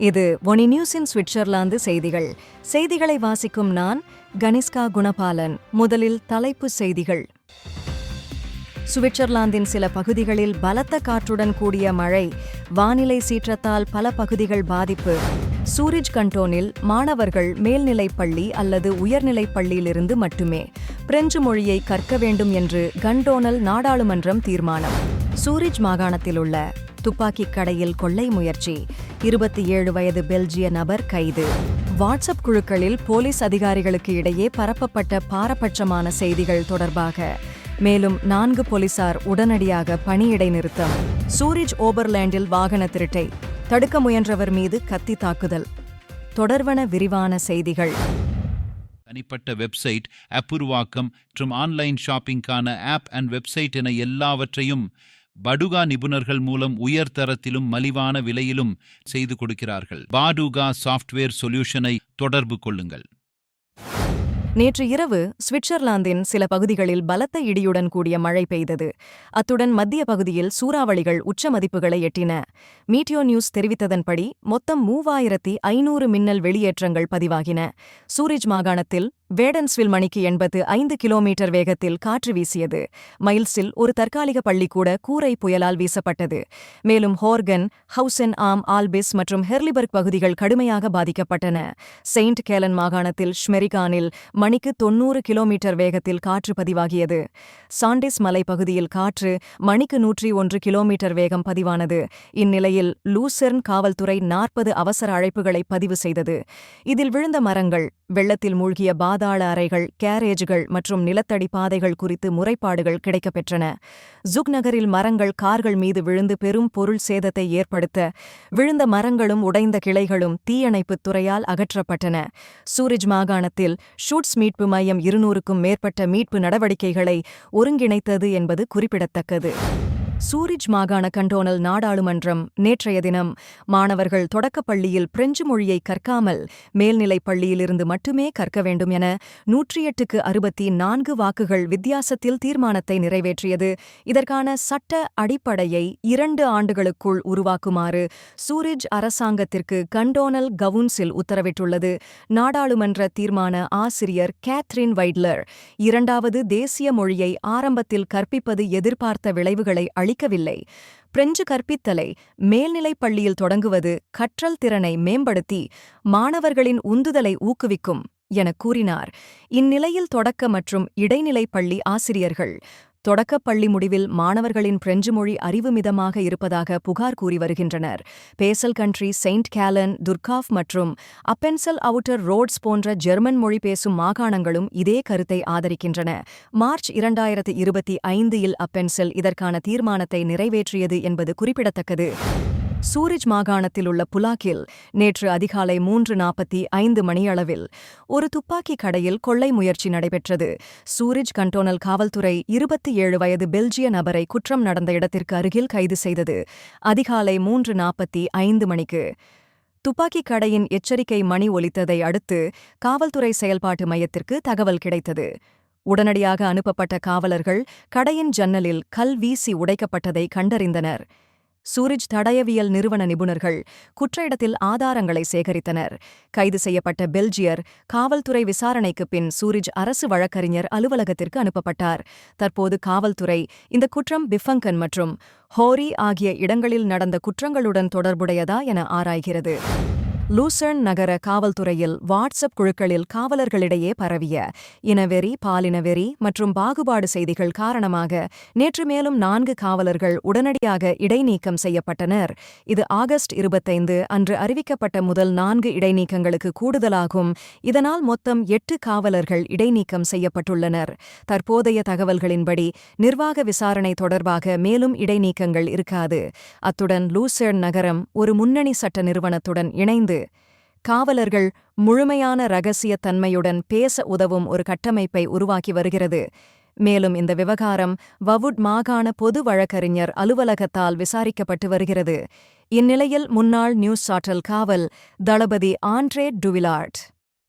இது ஒனி நியூஸின் சுவிட்சர்லாந்து செய்திகள். செய்திகளை வாசிக்கும் நான் கனிஷ்கா குணபாலன். முதலில் தலைப்புச் செய்திகள். சுவிட்சர்லாந்தின் சில பகுதிகளில் பலத்த காற்றுடன் கூடிய மழை வானிலை சீற்றத்தால் பல பகுதிகள் பாதிப்பு. சூரிஜ் கண்டோனில் மாணவர்கள் மேல்நிலைப் பள்ளி அல்லது உயர்நிலைப் பள்ளியிலிருந்து மட்டுமே பிரெஞ்சு மொழியை கற்க வேண்டும் என்று கண்டோனல் நாடாளுமன்றம் தீர்மானம். சூரிஜ் மாகாணத்தில் உள்ள துப்பாக்கிக் கடையில் கொள்ளை முயற்சி. இருபத்தி ஏழு வயது பெல்ஜிய நபர் கைது. வாட்ஸ்அப் குழுக்களில் போலீஸ் அதிகாரிகளுக்கு இடையே பரப்பப்பட்ட பாரபட்சமான செய்திகள் தொடர்பாக. மேலும் நான்கு போலீசார் உடனடியாக பணியிடை நிறுத்தம் சூரிஜ் ஓபர்லேண்டில் வாகன திருட்டை. தடுக்க முயன்றவர் மீது கத்தி தாக்குதல். தொடர்வன விரிவான செய்திகள். தனிப்பட்ட வெப்சைட் அப்புருவாக்கம் மற்றும் ஆன்லைன் ஷாப்பிங்கான ஆப் அண்ட் வெப்சைட் என எல்லாவற்றையும் படுகா நிபுணர்கள் மூலம் உயர் தரத்திலும் மலிவான விலையிலும் செய்து கொடுக்கிறார்கள். பாடுகா சாஃப்ட்வேர் சொல்யூஷனை தொடர்பு கொள்ளுங்கள். நேற்று இரவு சுவிட்சர்லாந்தின் சில பகுதிகளில் பலத்த இடியுடன் கூடிய மழை பெய்தது. அத்துடன் மத்திய பகுதியில் சூறாவளிகள் உச்ச மதிப்புகளை எட்டின. மீட்டியோ நியூஸ் தெரிவித்ததன்படி மொத்தம் மூவாயிரத்தி ஐநூறு மின்னல் வெளியேற்றங்கள் பதிவாகின. சூரிஜ் மாகாணத்தில் வேடன்ஸ்வில் மணிக்கு எண்பத்து ஐந்து கிலோமீட்டர் வேகத்தில் காற்று வீசியது. மைல்ஸில் ஒரு தற்காலிக பள்ளி கூட கூரை புயலால் வீசப்பட்டது. மேலும் ஹோர்கன் ஹவுசென் ஆம் ஆல்பிஸ் மற்றும் ஹெர்லிபர்க் பகுதிகள் கடுமையாக பாதிக்கப்பட்டன. செயின்ட் கேலன் மாகாணத்தில் ஷ்மெரிகானில் மணிக்கு தொன்னூறு கிலோமீட்டர் வேகத்தில் காற்று பதிவாகியது. சாண்டிஸ் மலைப்பகுதியில் காற்று மணிக்கு நூற்றி ஒன்று கிலோமீட்டர் வேகம் பதிவானது. இந்நிலையில் லூசெர்ன் காவல்துறை நாற்பது அவசர அழைப்புகளை பதிவு செய்தது. இதில் விழுந்த மரங்கள் வெள்ளத்தில் மூழ்கிய பாதாள அறைகள் கேரேஜ்கள் மற்றும் நிலத்தடி பாதைகள் குறித்து முறைப்பாடுகள் கிடைக்கப்பெற்றன. ஜுக் நகரில் மரங்கள் கார்கள் மீது விழுந்து பெரும் பொருள் சேதத்தை ஏற்படுத்த விழுந்த மரங்களும் உடைந்த கிளைகளும் தீயணைப்புத் துறையால் அகற்றப்பட்டன. சூரிஜ் மாகாணத்தில் ஷூட்ஸ் மீட்பு மையம் இருநூறுக்கும் மேற்பட்ட மீட்பு நடவடிக்கைகளை ஒருங்கிணைத்தது என்பது குறிப்பிடத்தக்கது. சூரிஜ் மாகாண கண்டோனல் நாடாளுமன்றம் நேற்றைய தினம் மாணவர்கள் தொடக்கப்பள்ளியில் பிரெஞ்சு மொழியை கற்காமல் மேல்நிலைப் பள்ளியிலிருந்து மட்டுமே கற்க வேண்டும் என நூற்றி எட்டுக்கு அறுபத்தி நான்கு வாக்குகள் வித்தியாசத்தில் தீர்மானத்தை நிறைவேற்றியது. இதற்கான சட்ட அடிப்படையை இரண்டு ஆண்டுகளுக்குள் உருவாக்குமாறு சூரிஜ் அரசாங்கத்திற்கு கண்டோனல் கவுன்சில் உத்தரவிட்டுள்ளது. நாடாளுமன்ற தீர்மான ஆசிரியர் கேத்ரின் வைட்லர் இரண்டாவது தேசிய மொழியை ஆரம்பத்தில் கற்பிப்பது எதிர்பார்த்த விளைவுகளை அளிக்கவில்லை. பிரெஞ்சு கற்பித்தலை மேல்நிலைப் பள்ளியில் தொடங்குவது கற்றல் திறனை மேம்படுத்தி மாணவர்களின் உந்துதலை ஊக்குவிக்கும் எனக் கூறினார். இந்நிலையில் தொடக்க மற்றும் இடைநிலைப் பள்ளி ஆசிரியர்கள் தொடக்கப் பள்ளி முடிவில் மாணவர்களின் பிரெஞ்சு மொழி அறிவுமிதமாக இருப்பதாக புகார் கூறி வருகின்றனர். Basel Country Saint Gallen Thurgau மற்றும் அப்பென்சல் அவுட்டர் ரோட்ஸ் போன்ற ஜெர்மன் மொழி பேசும் மாகாணங்களும் இதே கருத்தை ஆதரிக்கின்றன. மார்ச் இரண்டாயிரத்து இருபத்தி ஐந்தில் அப்பென்சல் இதற்கான தீர்மானத்தை நிறைவேற்றியது என்பது குறிப்பிடத்தக்கது. சூரிஜ் மாகாணத்தில் உள்ள புலாக்கில் நேற்று அதிகாலை மூன்று நாற்பத்தி ஐந்து மணியளவில் ஒரு துப்பாக்கி கடையில் கொள்ளை முயற்சி நடைபெற்றது. சூரிஜ் கண்டோனல் காவல்துறை இருபத்தி ஏழு வயது பெல்ஜிய நபரை குற்றம் நடந்த இடத்திற்கு அருகில் கைது செய்தது. அதிகாலை மூன்று நாற்பத்தி ஐந்து மணிக்கு துப்பாக்கிக் கடையின் எச்சரிக்கை மணி ஒலித்ததை அடுத்து காவல்துறை செயல்பாட்டு மையத்திற்கு தகவல் கிடைத்தது. உடனடியாக அனுப்பப்பட்ட காவலர்கள் கடையின் ஜன்னலில் கல் வீசி உடைக்கப்பட்டதை கண்டறிந்தனர். சூரிஜ் தடயவியல் நிறுவன நிபுணர்கள் குற்ற இடத்தில் ஆதாரங்களை சேகரித்தனர். கைது செய்யப்பட்ட பெல்ஜியர் காவல்துறை விசாரணைக்கு பின் சூரிஜ் அரசு வழக்கறிஞர் அலுவலகத்திற்கு அனுப்பப்பட்டார். தற்போது காவல்துறை இந்த குற்றம் பிஃபங்கன் மற்றும் ஹோரி ஆகிய இடங்களில் நடந்த குற்றங்களுடன் தொடர்புடையதா என ஆராய்கிறது. லூசர்ன் நகர காவல்துறையில் வாட்ஸ்அப் குழுக்களில் காவலர்களிடையே பரவிய இனவெறி பாலினவெறி மற்றும் பாகுபாடு செய்திகள் காரணமாக நேற்று மேலும் நான்கு காவலர்கள் உடனடியாக இடைநீக்கம் செய்யப்பட்டனர். இது ஆகஸ்ட் இருபத்தைந்து அன்று அறிவிக்கப்பட்ட முதல் நான்கு இடைநீக்கங்களுக்கு கூடுதலாகும். இதனால் மொத்தம் எட்டு காவலர்கள் இடைநீக்கம் செய்யப்பட்டுள்ளனர். தற்போதைய தகவல்களின்படி நிர்வாக விசாரணை தொடர்பாக மேலும் இடைநீக்கங்கள் இருக்காது. அத்துடன் லூசர்ன் நகரம் ஒரு முன்னணி சட்ட நிறுவனத்துடன் இணைந்து காவலர்கள் முழுமையான ரகசியத்தன்மையுடன் பேச உதவும் ஒரு கட்டமைப்பை உருவாக்கி வருகிறது. மேலும் இந்த விவகாரம் வவுட் மாகாண பொது வழக்கறிஞர் அலுவலகத்தால் விசாரிக்கப்பட்டு வருகிறது. இந்நிலையில் முன்னாள் நியூஸ் சாட்டல் காவல் தளபதி ஆண்ட்ரே டுவிலார்ட்.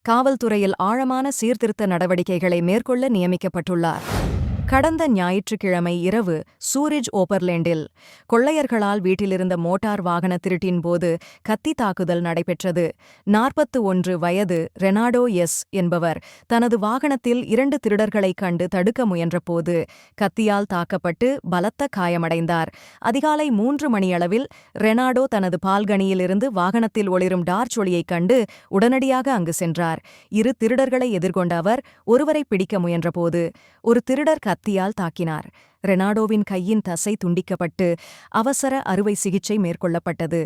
காவல்துறையில் ஆழமான சீர்திருத்த நடவடிக்கைகளை மேற்கொள்ள நியமிக்கப்பட்டுள்ளார். கடந்த ஞாயிற்றுக்கிழமை இரவு சூரிஜ் ஓபர்லேண்டில் கொள்ளையர்களால் வீட்டிலிருந்த மோட்டார் வாகன திருட்டின் போது கத்தி தாக்குதல் நடைபெற்றது. நாற்பத்து ஒன்று வயது ரெனாடோ எஸ் என்பவர் தனது வாகனத்தில் இரண்டு திருடர்களைக் கண்டு தடுக்க முயன்றபோது கத்தியால் தாக்கப்பட்டு பலத்த காயமடைந்தார். அதிகாலை மூன்று மணியளவில் ரெனாடோ தனது பால்கனியிலிருந்து வாகனத்தில் ஒளிரும் டார்ச் ஒளியைக் கண்டு உடனடியாக அங்கு சென்றார். இரு திருடர்களை எதிர்கொண்ட அவர் ஒருவரை பிடிக்க முயன்றபோது ஒரு திருடர் கத்தி கத்தியால் தாக்கினார். ரெனாடோவின் கையின் தசை துண்டிக்கப்பட்டு அவசர அறுவை சிகிச்சை மேற்கொள்ளப்பட்டது.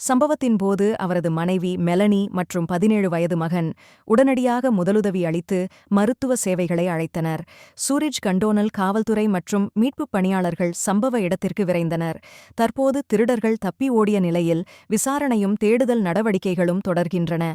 சம்பவத்தின் போது அவரது மனைவி மெலனி மற்றும் பதினேழு வயது மகன் உடனடியாக முதலுதவி அளித்து மருத்துவ சேவைகளை அழைத்தனர். சூரிஜ் கண்டோனல் காவல்துறை மற்றும் மீட்புப் பணியாளர்கள் சம்பவ இடத்திற்கு விரைந்தனர். தற்போது திருடர்கள் தப்பி ஓடிய நிலையில் விசாரணையும் தேடுதல் நடவடிக்கைகளும் தொடர்கின்றன.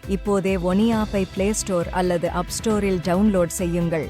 இப்போதே ஒனி ஆப்பை பிளே ஸ்டோர் அல்லது அப் ஸ்டோரில் டவுன்லோட் செய்யுங்கள்.